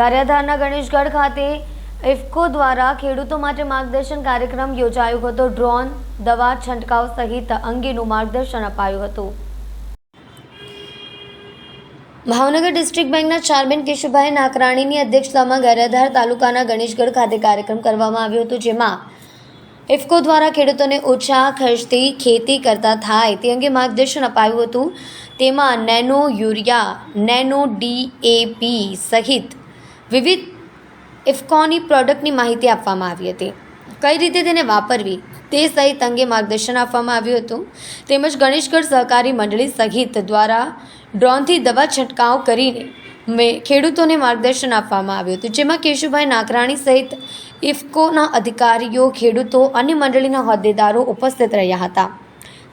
ગારિયાધારના ગણેશગઢ ખાતે ઇફકો દ્વારા ખેડૂતો માટે માર્ગદર્શન કાર્યક્રમ યોજાયો હતો. ડ્રોન, દવા, છંટકાવ સહિત અંગેનું માર્ગદર્શન અપાયું હતું. ભાવનગર ડિસ્ટ્રિક્ટ બેંકના ચેરમેન કેશુભાઈ નાકરાણીની અધ્યક્ષતામાં ગારિયાધાર તાલુકાના ગણેશગઢ ખાતે કાર્યક્રમ કરવામાં આવ્યો હતો, જેમાં ઇફકો દ્વારા ખેડૂતોને ઓછા ખર્ચથી ખેતી કરતા થાય તે અંગે માર્ગદર્શન અપાયું હતું. તેમાં નેનો યુરિયા, નેનો ડીએપી સહિત વિવિધ ઇફકોની પ્રોડક્ટની માહિતી આપવામાં આવી હતી. કઈ રીતે તેને વાપરવી તે સહિત અંગે માર્ગદર્શન આપવામાં આવ્યું હતું. તેમજ ગણેશગઢ સહકારી મંડળી સહિત દ્વારા ડ્રોનથી દવા છંટકાવ કરીને મેં ખેડૂતોને માર્ગદર્શન આપવામાં આવ્યું હતું. જેમાં કેશુભાઈ નાકરાણી સહિત ઇફકોના અધિકારીઓ, ખેડૂતો અને મંડળીના હોદ્દેદારો ઉપસ્થિત રહ્યા હતા.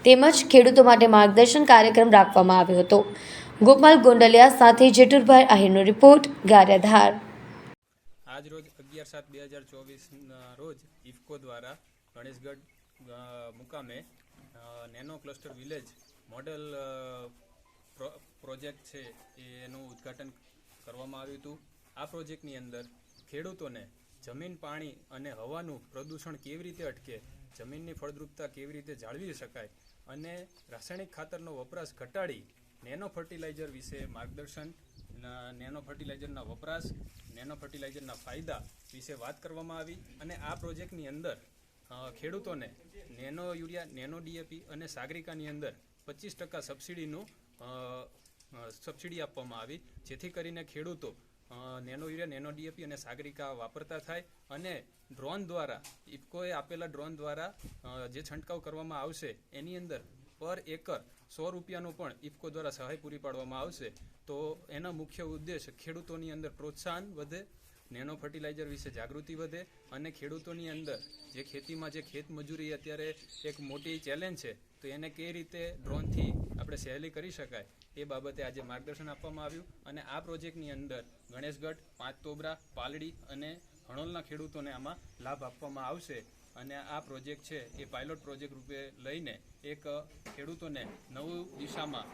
તેમજ ખેડૂતો માટે માર્ગદર્શન કાર્યક્રમ રાખવામાં આવ્યો હતો. ગોપાલ ગોંડલિયા સાથે જેટુરભાઈ આહિરનો રિપોર્ટ, ગારિયાધાર. આજ રોજ અગિયાર સાત બે હજાર ચોવીસના રોજ ઇફકો દ્વારા ગણેશગઢ મુકામે nano cluster village model pro- project છે એનું ઉદ્ઘાટન કરવામાં આવ્યું હતું. આ પ્રોજેક્ટની અંદર ખેડૂતોને જમીન, પાણી અને હવાનું પ્રદૂષણ કેવી રીતે અટકે, જમીનની ફળદ્રુપતા કેવી રીતે જાળવી શકાય અને રાસાયણિક ખાતરનો વપરાશ ઘટાડી નેનો ફર્ટિલાઇઝર વિશે માર્ગદર્શન નેનો ફર્ટિલાઇઝરના વપરાશ, નેનો ફર્ટિલાઇઝરના ફાયદા વિશે વાત કરવામાં આવી અને આ પ્રોજેક્ટની અંદર ખેડૂતોને નેનો યુરિયા, નેનો ડીએપી અને સાગરિકાની અંદર પચીસ ટકા સબસિડીનું સબસિડી આપવામાં આવી, જેથી કરીને ખેડૂતો નેનો યુરિયા, નેનો ડીએપી અને સાગરિકા વાપરતા થાય અને ડ્રોન દ્વારા, ઇફકોએ આપેલા ડ્રોન દ્વારા જે છંટકાવ કરવામાં આવશે, એની અંદર પર એકર સો રૂપિયાનું પણ ઇફકો દ્વારા સહાય પૂરી પાડવામાં આવશે. તો એનો મુખ્ય ઉદ્દેશ ખેડૂતોની અંદર પ્રોત્સાહન વધે, નેનો ફર્ટિલાઇઝર વિશે જાગૃતિ વધે અને ખેડૂતોની અંદર જે ખેતીમાં જે ખેત મજૂરી અત્યારે એક મોટી ચેલેન્જ છે, તો એને કઈ રીતે ડ્રોનથી આપણે સહેલી કરી શકાય એ બાબતે આજે માર્ગદર્શન આપવામાં આવ્યું અને આ પ્રોજેક્ટની અંદર ગણેશગઢ, પાંચ તોબરા, પાલડી અને હણોલના ખેડૂતોને આમાં લાભ આપવામાં આવશે. અને આ પ્રોજેક્ટ છે એ પાયલોટ પ્રોજેક્ટ રૂપે લઈને એક ખેડૂતોને નવું દિશામાં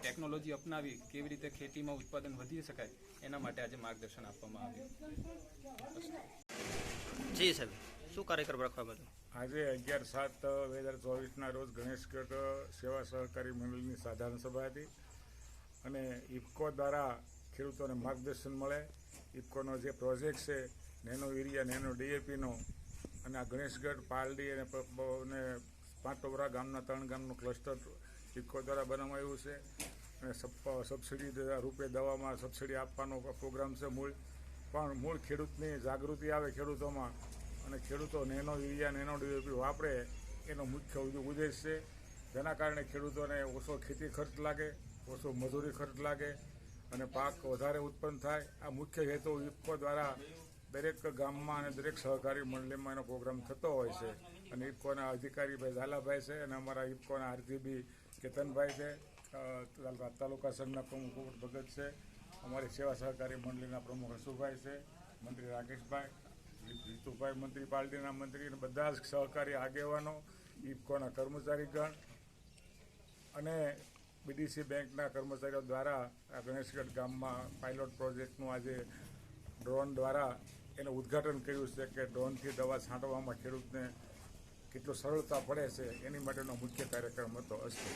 ટેકનોલોજી અપનાવી કેવી રીતે ખેતીમાં ઉત્પાદન વધી શકાય એના માટે આજે માર્ગદર્શન આપવામાં આવ્યું. જી સાહેબ શું કાર્યક્રમ રાખવામાં આવ્યો આજે અગિયાર સાત બે હજાર ચોવીસના રોજ ગણેશ સેવા સહકારી મંડળની સાધારણ સભા હતી અને ઇફકો દ્વારા ખેડૂતોને માર્ગદર્શન મળે. ઇફકોનો જે પ્રોજેક્ટ છે નેનો યુરિયા નેનો ડીએપીનો અને આ ગણેશગઢ, પાલડી અને પાંટોબરા ગામના ત્રણ ગામનું ક્લસ્ટર ઇફકો દ્વારા બનાવવામાં આવ્યું છે. અને સબ- સબસિડી રૂપે દવામાં સબસિડી આપવાનો પ્રોગ્રામ છે મૂળ. પણ મૂળ ખેડૂતની જાગૃતિ આવે ખેડૂતોમાં. અને ખેડૂતો નેનો યુરિયા, નેનો ડીઓપી વાપરે એનો મુખ્ય ઉદ્દ- ઉદ્દેશ છે. જેના કારણે ખેડૂતોને ઓછો ખેતી ખર્ચ લાગે, ઓછો મજૂરી ખર્ચ લાગે અને પાક વધારે ઉત્પન્ન થાય. આ મુખ્ય હેતુ ઇફકો દ્વારા દરેક ગામમાં અને દરેક સહકારી મંડળીમાં એનો પ્રોગ્રામ થતો હોય છે. અને ઇફકોના અધિકારી ભાઈ ઝાલાભાઈ છે અને અમારા ઇફકોના આરજીબી કેતનભાઈ છે. તાલુકા સંઘના પ્રમુખ ભગત છે. અમારી સેવા સહકારી મંડળીના પ્રમુખ હસુભાઈ છે. મંત્રી રાકેશભાઈ, જીતુભાઈ મંત્રી પાર્ટીના મંત્રી અને બધા જ સહકારી આગેવાનો, ઇફકોના કર્મચારીગણ અને બીડીસી બેંકના કર્મચારીઓ દ્વારા ગણેશગઢ ગામમાં પાયલોટ પ્રોજેક્ટનું આજે ડ્રોન દ્વારા એનું ઉદ્ઘાટન કર્યું છે કે ડ્રોનથી દવા છાંટવામાં ખેડૂતને કેટલું સરળતા પડે છે, એની માટેનો મુખ્ય કાર્યક્રમ હતો અસ્તુ